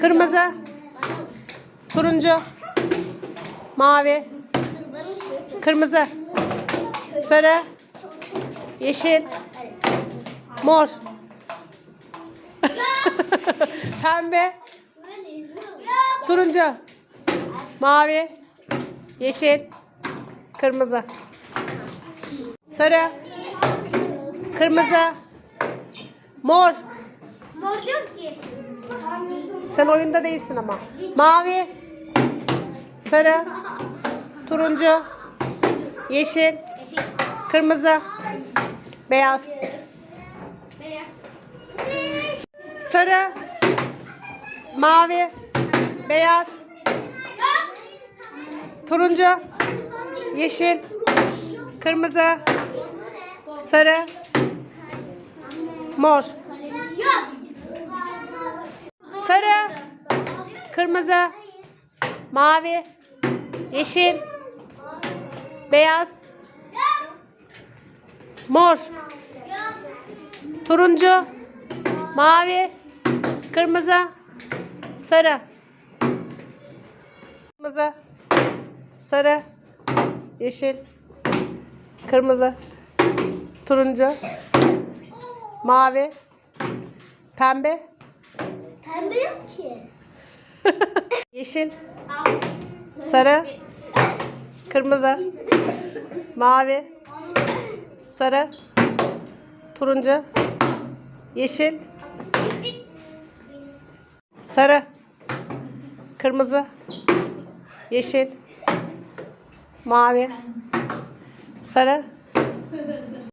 Kırmızı. Turuncu. Mavi. Kırmızı. Sarı. Yeşil. Mor. Pembe. Turuncu. Mavi. Yeşil. Kırmızı. Sarı. Kırmızı. Mor. Mor yok ki. Sen oyunda değilsin ama. Mavi. Sarı. Turuncu. Yeşil. Kırmızı. Beyaz. Sarı. Mavi. Beyaz. Turuncu. Yeşil. Kırmızı. Sarı. Mor. Sarı. Kırmızı. Mavi. Yeşil. Beyaz. Mor. Turuncu. Mavi. Kırmızı. Sarı. Kırmızı. Sarı. Yeşil. Kırmızı. Turuncu. Mavi. Pembe. Yok ki. Yeşil. Sarı. Kırmızı. Mavi. Sarı. Turuncu. Yeşil. Sarı. Kırmızı. Yeşil. Mavi. Sarı.